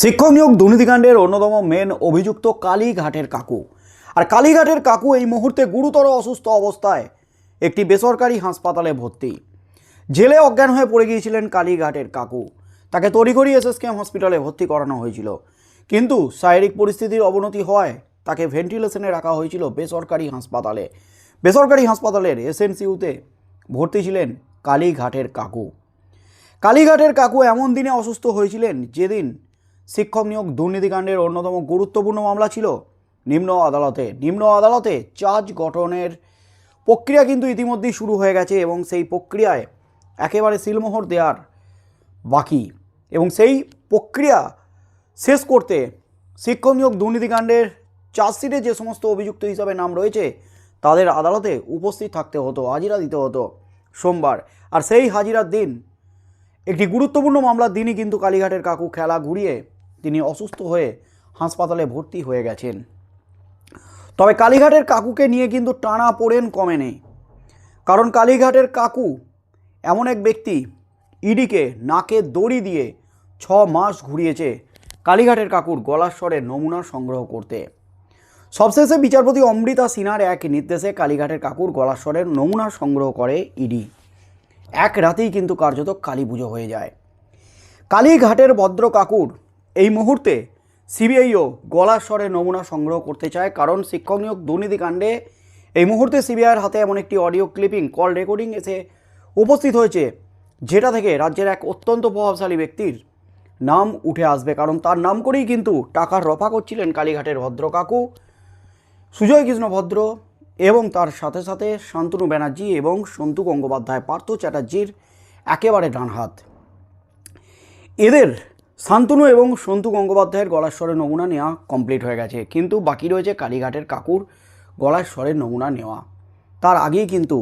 শিক্ষক নিয়োগ দুর্নীতিকাণ্ডের অন্যতম মেন অভিযুক্ত কালীঘাটের কাকু। আর কালীঘাটের কাকু এই মুহূর্তে গুরুতর অসুস্থ অবস্থায় একটি বেসরকারি হাসপাতালে ভর্তি। জেলে অজ্ঞান হয়ে পড়ে গিয়েছিলেন কালীঘাটের কাকু। তাকে তড়িঘড়ি এসএসকেএম হসপিটালে ভর্তি করানো হয়েছিল। কিন্তু শারীরিক পরিস্থিতির অবনতি হওয়ায় তাকে ভেন্টিলেশনে রাখা হয়েছিল বেসরকারি হাসপাতালে। বেসরকারি হাসপাতালের এসএনসিউতে ভর্তি ছিলেন কালীঘাটের কাকু। কালীঘাটের কাকু এমন দিনে অসুস্থ হয়েছিলেন যেদিন শিক্ষক নিয়োগ দুর্নীতিকাণ্ডের অন্যতম গুরুত্বপূর্ণ মামলা ছিল নিম্ন আদালতে। নিম্ন আদালতে চার্জ গঠনের প্রক্রিয়া কিন্তু ইতিমধ্যেই শুরু হয়ে গেছে এবং সেই প্রক্রিয়ায় একেবারে সিলমোহর দেওয়ার বাকি। এবং সেই প্রক্রিয়া শেষ করতে শিক্ষক নিয়োগ দুর্নীতিকাণ্ডের চার্জশিটে যে সমস্ত অভিযুক্ত হিসাবে নাম রয়েছে, তাদের আদালতে উপস্থিত থাকতে হতো, হাজিরা দিতে হতো সোমবার। আর সেই হাজিরার দিন একটি গুরুত্বপূর্ণ মামলার দিনই কিন্তু কালীঘাটের কাকু খেলা ঘুরিয়ে তিনি অসুস্থ হয়ে হাসপাতালে ভর্তি হয়ে গেছেন। তবে কালীঘাটের কাকুকে নিয়ে কিন্তু টানা পড়েন কমে নেই কারণ কালীঘাটের কাকু এমন এক ব্যক্তি, ইডিকে নাকে দড়ি দিয়ে ছ মাস ঘুরিয়েছে কালীঘাটের কাকুর গলার স্বরের নমুনা সংগ্রহ করতে। সবশেষে বিচারপতি অমৃতা সিনহার এক নির্দেশে কালীঘাটের কাকুর গলার স্বরের নমুনা সংগ্রহ করে ইডি। এক রাতেই কিন্তু কার্যত কালী পুজো হয়ে যায়। কালীঘাটের ভদ্র কাকুর এই মুহূর্তে সিবিআইও গলার স্বরে নমুনা সংগ্রহ করতে চায়, কারণ শিক্ষক নিয়োগ দুর্নীতিকাণ্ডে এই মুহূর্তে সিবিআইয়ের হাতে এমন একটি অডিও ক্লিপিং, কল রেকর্ডিং এসে উপস্থিত হয়েছে, যেটা থেকে রাজ্যের এক অত্যন্ত প্রভাবশালী ব্যক্তির নাম উঠে আসবে, কারণ তার নাম করেই কিন্তু টাকার রফা করছিলেন কালীঘাটের ভদ্র কাকু, সুজয় কৃষ্ণ ভদ্র এবং তার সাথে সাথে শান্তনু ব্যানার্জি এবং সন্তু গঙ্গোপাধ্যায়, পার্থ চ্যাটার্জির একেবারে ডান হাত এদের শান্তনু এবং সন্তু গঙ্গোপাধ্যায়ের গলার স্বরের নমুনা নেওয়া কমপ্লিট হয়ে গেছে। কিন্তু বাকি রয়েছে কালীঘাটের কাকুর গলার স্বরের নমুনা নেওয়া। তার আগেই কিন্তু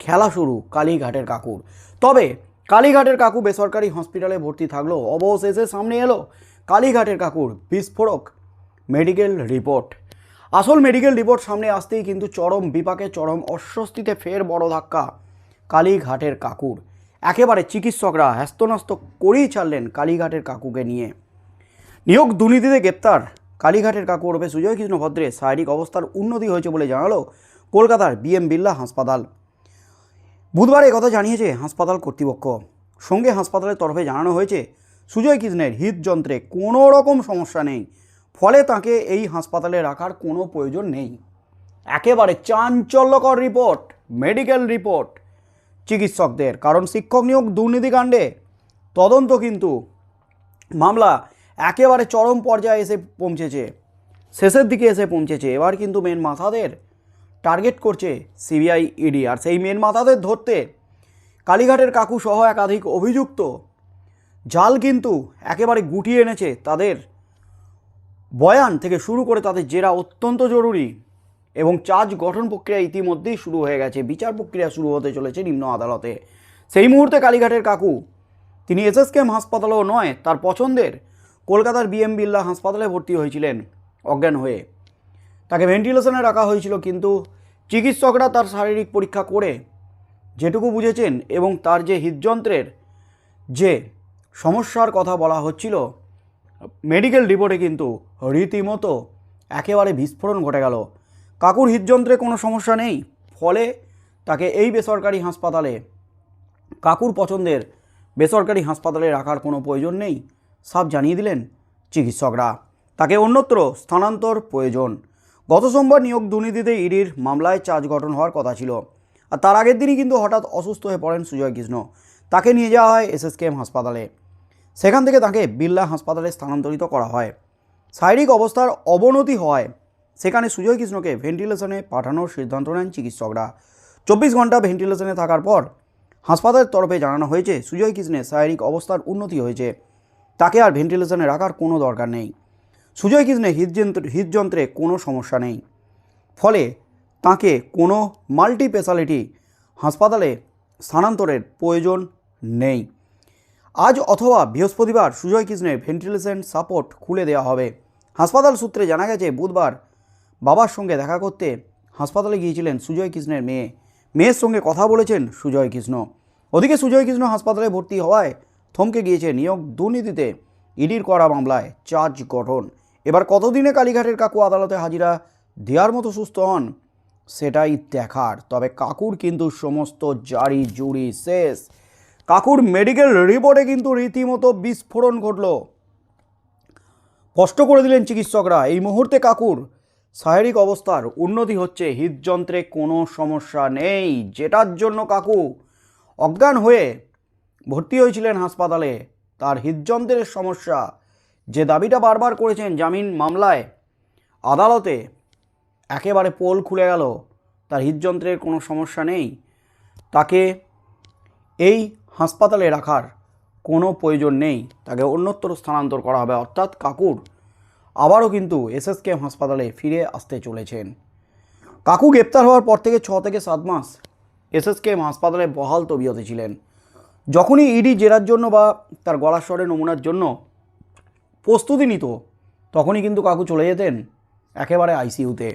খেলা শুরু কালীঘাটের কাকুর। তবে কালীঘাটের কাকু বেসরকারি হসপিটালে ভর্তি থাকল, অবশেষে সামনে এলো কালীঘাটের কাকুর বিস্ফোরক মেডিকেল রিপোর্ট। আসল মেডিকেল রিপোর্ট সামনে আসতেই কিন্তু চরম বিপাকে, চরম অস্বস্তিতে ফের বড় ধাক্কা কালীঘাটের কাকুর। একেবারে চিকিৎসকরা হ্যাস্তন্যস্ত করেই ছাড়লেন কালীঘাটের কাকুকে নিয়ে। নিয়োগ দুর্নীতিতে গ্রেপ্তার। কালীঘাটের কাকু ওরফে সুজয় কৃষ্ণ ভদ্রের শারীরিক অবস্থার উন্নতি হয়েছে বলে জানালো কলকাতার বিএম বিল্লা হাসপাতাল। বুধবার কথা জানিয়েছে হাসপাতাল কর্তৃপক্ষ। সঙ্গে হাসপাতালের তরফে জানানো হয়েছে সুজয় কৃষ্ণের হৃদযন্ত্রে কোনো রকম সমস্যা নেই। ফলে তাকে এই হাসপাতালে রাখার কোনো প্রয়োজন নেই। একেবারে চাঞ্চল্যকর রিপোর্ট, মেডিকেল রিপোর্ট। চিকিৎসকদের। কারণ শিক্ষক নিয়োগ দুর্নীতিকাণ্ডে তদন্ত কিন্তু মামলা একেবারে চরম পর্যায়ে এসে পৌঁছেছে। শেষের দিকে এসে পৌঁছেছে। এবার কিন্তু মেন মাথাদের টার্গেট করছে সিবিআই ইডি আর সেই মেন মাথাদের ধরতে কালীঘাটের কাকু সহ একাধিক অভিযুক্ত জাল কিন্তু একেবারে গুটিয়ে এনেছে তাদের বয়ান থেকে শুরু করে তাদের জেরা অত্যন্ত জরুরি। এবং চার্জ গঠন প্রক্রিয়া ইতিমধ্যেই শুরু হয়ে গেছে। বিচার প্রক্রিয়া শুরু হতে চলেছে নিম্ন আদালতে। সেই মুহূর্তে কালীঘাটের কাকু, তিনি এসএসকেএম হাসপাতালেও নয়, তার পছন্দের কলকাতার বিএম বিল্লা হাসপাতালে ভর্তি হয়েছিলেন অজ্ঞান হয়ে। তাকে ভেন্টিলেশনে রাখা হয়েছিল, কিন্তু চিকিৎসকরা তার শারীরিক পরীক্ষা করে যেটুকু বুঝেছেন এবং তার যে হৃদযন্ত্রের যে সমস্যার কথা বলা হচ্ছিল মেডিকেল রিপোর্টে কিন্তু রীতিমতো একেবারে বিস্ফোরণ ঘটে গেল। কাকুর হৃদযন্ত্রে কোনো সমস্যা নেই, ফলে তাকে এই বেসরকারি হাসপাতালে, কাকুর পছন্দের বেসরকারি হাসপাতালে রাখার কোনো প্রয়োজন নেই সব জানিয়ে দিলেন চিকিৎসকরা। তাকে অন্যত্র স্থানান্তর প্রয়োজন। গত সোমবার নিয়োগ দুর্নীতিতে ইডির মামলায় চার্জ গঠন হওয়ার কথা ছিল, আর তার আগের দিনই কিন্তু হঠাৎ অসুস্থ হয়ে পড়েন সুজয় কৃষ্ণ। তাকে নিয়ে যাওয়া হয় এসএসকেএম হাসপাতালে। সেখান থেকে তাকে বিল্লা হাসপাতালে স্থানান্তরিত করা হয়। শারীরিক অবস্থার অবনতি হওয়ায় সেখানে সুজয় কৃষ্ণকে ভেন্টিলেশনে পাঠানোর সিদ্ধান্ত নেন চিকিৎসকরা। চব্বিশ ঘণ্টা ভেন্টিলেশনে থাকার পর হাসপাতালের তরফে জানানো হয়েছে, সুজয় কৃষ্ণের শারীরিক অবস্থার উন্নতি হয়েছে। তাকে আর ভেন্টিলেশনে রাখার কোনো দরকার নেই। সুজয় কৃষ্ণের হৃদযন্ত্র হৃদযন্ত্রে কোনো সমস্যা নেই। ফলে তাকে কোনো মাল্টি স্পেশালিটি হাসপাতালে স্থানান্তরের প্রয়োজন নেই। আজ অথবা বৃহস্পতিবার সুজয় কৃষ্ণের ভেন্টিলেশন সাপোর্ট খুলে দেওয়া হবে। হাসপাতাল সূত্রে জানা গেছে, বুধবার বাবার সঙ্গে দেখা করতে হাসপাতালে গিয়েছিলেন সুজয় কৃষ্ণের মেয়ে। মেয়ের সঙ্গে কথা বলেছেন সুজয় কৃষ্ণ। ওদিকে সুজয় কৃষ্ণ হাসপাতালে ভর্তি হওয়ায় থমকে গিয়েছে নিয়োগ দুর্নীতিতে, ইডির করা মামলায় চার্জ গঠন। এবার কতদিনে কালীঘাটের কাকু আদালতে হাজিরা? দেওয়ার মতো সুস্থ হন? সেটাই দেখার। তবে কাকুর কিন্তু সমস্ত জারি জুড়ি শেষ। কাকুর মেডিকেল রিপোর্টে কিন্তু রীতিমতো বিস্ফোরণ ঘটল। স্পষ্ট করে দিলেন চিকিৎসকরা। এই মুহূর্তে কাকুর শারীরিক অবস্থার উন্নতি হচ্ছে, হৃদযন্ত্রে কোনো সমস্যা নেই। যেটার জন্য কাকু অজ্ঞান হয়ে ভর্তি হয়েছিলেন হাসপাতালে, তার হৃদযন্ত্রের সমস্যা। যে দাবিটা বারবার করেছেন জামিন মামলায়, আদালতে একেবারে পোল খুলে গেল, তার হৃদযন্ত্রের কোনো সমস্যা নেই। তাকে এই হাসপাতালে রাখার কোনো প্রয়োজন নেই, তাকে অন্যত্র স্থানান্তর করা হবে। অর্থাৎ কাকুর আবারও কিন্তু এসএসকেএম হাসপাতালে ফিরে আসতে চলেছেন। কাকু গ্রেপ্তার হওয়ার পর থেকে ছ থেকে সাত মাস এসএসকেএম হাসপাতালে বহাল তবিয়তে ছিলেন। যখনই ইডি জেরার জন্য বা তার গলার স্বরে নমুনার জন্য প্রস্তুতি নিত, তখনই কিন্তু কাকু চলে যেতেন একেবারে আইসিইউতে।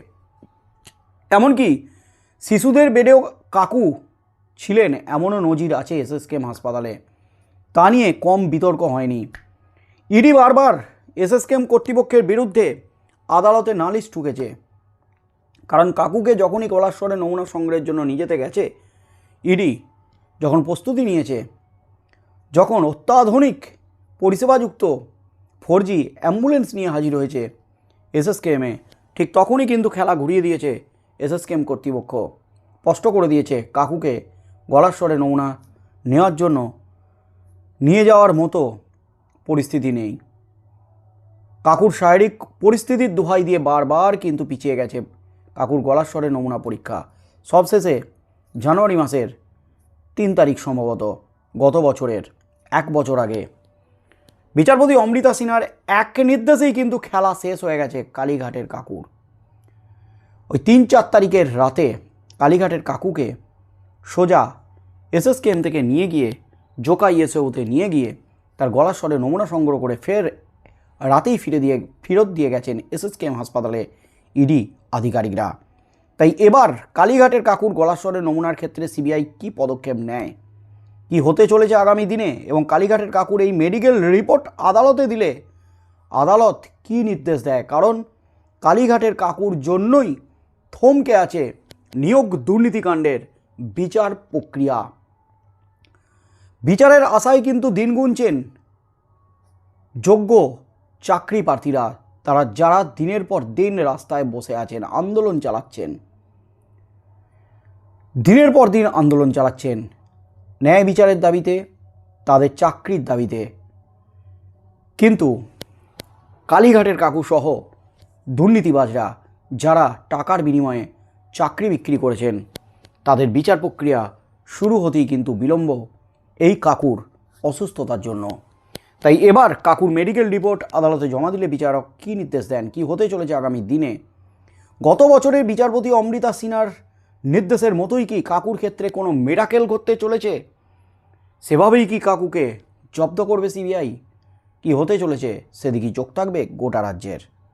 এমনকি শিশুদের বেডেও কাকু ছিলেন এমনও নজির আছে এসএসকেএম হাসপাতালে। তা নিয়ে কম বিতর্ক হয়নি। ইডি বারবার এসএসকেএম কর্তৃপক্ষের বিরুদ্ধে আদালতে নালিশ ঠুকেছে। কারণ কাকুকে যখনই কলাস্বরে নমুনা সংগ্রহের জন্য নিজেতে গেছে, ইডি যখন প্রস্তুতি নিয়েছে, যখন অত্যাধুনিক পরিষেবাযুক্ত ফোর জি অ্যাম্বুলেন্স নিয়ে হাজির হয়েছে এসএসকেএমে, ঠিক তখনই কিন্তু খেলা ঘুরিয়ে দিয়েছে এসএসকেএম কর্তৃপক্ষ। স্পষ্ট করে দিয়েছে কাকুকে গলার স্বরে নমুনা নেওয়ার জন্য নিয়ে যাওয়ার মতো পরিস্থিতি নেই। কাকুর শারীরিক পরিস্থিতির দোহাই দিয়ে বারবার কিন্তু পিছিয়ে গেছে কাকুর গলার স্বরে নমুনা পরীক্ষা। সবশেষে জানুয়ারি মাসের তিন তারিখ সম্ভবত, গত বছরের এক বছর আগে। বিচারপতি অমৃতা সিনহার এক নির্দেশেই কিন্তু খেলা শেষ হয়ে গেছে কালীঘাটের কাকুর। ওই তিন চার তারিখের রাতে কালীঘাটের কাকুকে সোজা এসএসকেএম থেকে নিয়ে গিয়ে জোকা ইএসওতে নিয়ে গিয়ে তার গলার স্বরে নমুনা সংগ্রহ করে ফের রাতেই ফিরে দিয়ে, ফেরত দিয়ে গেছেন এসএসকেএম হাসপাতালে ইডি আধিকারিকরা। তাই এবার কালীঘাটের কাকুর গলার স্বরে নমুনার ক্ষেত্রে সিবিআই কী পদক্ষেপ নেয়? কি হতে চলেছে আগামী দিনে? এবং কালীঘাটের কাকুর এই মেডিকেল রিপোর্ট আদালতে দিলে আদালত কি নির্দেশ দেয়? কারণ কালীঘাটের কাকুর জন্যই থমকে আছে নিয়োগ দুর্নীতিকাণ্ডের বিচার প্রক্রিয়া। বিচারের আশায় কিন্তু দিন গুনছেন যোগ্য চাকরি প্রার্থীরা, তারা যারা দিনের পর দিন রাস্তায় বসে আছেন, আন্দোলন চালাচ্ছেন। দিনের পর দিন আন্দোলন চালাচ্ছেন। ন্যায় বিচারের দাবিতে, তাদের চাকরির দাবিতে। কিন্তু কালীঘাটের কাকু সহ দুর্নীতিবাজরা, যারা টাকার বিনিময়ে চাকরি বিক্রি করেছেন, তাদের বিচার প্রক্রিয়া শুরু হতেই কিন্তু বিলম্ব এই কাকুর অসুস্থতার জন্য। তাই এবার কাকুর মেডিকেল রিপোর্ট আদালতে জমা দিলে বিচারক কি নির্দেশ দেন, কি হতে চলেছে আগামী দিনে? গত বছরের বিচারপতি অমৃতা সিনহার নির্দেশের মতোই কি কাকুর ক্ষেত্রে কোনো মেডাকেল ঘটতে চলেছে? সেভাবেই কি কাকুকে জব্দ করবে সিবিআই কি হতে চলেছে? সেদিকেই চোখ থাকবে গোটা রাজ্যের।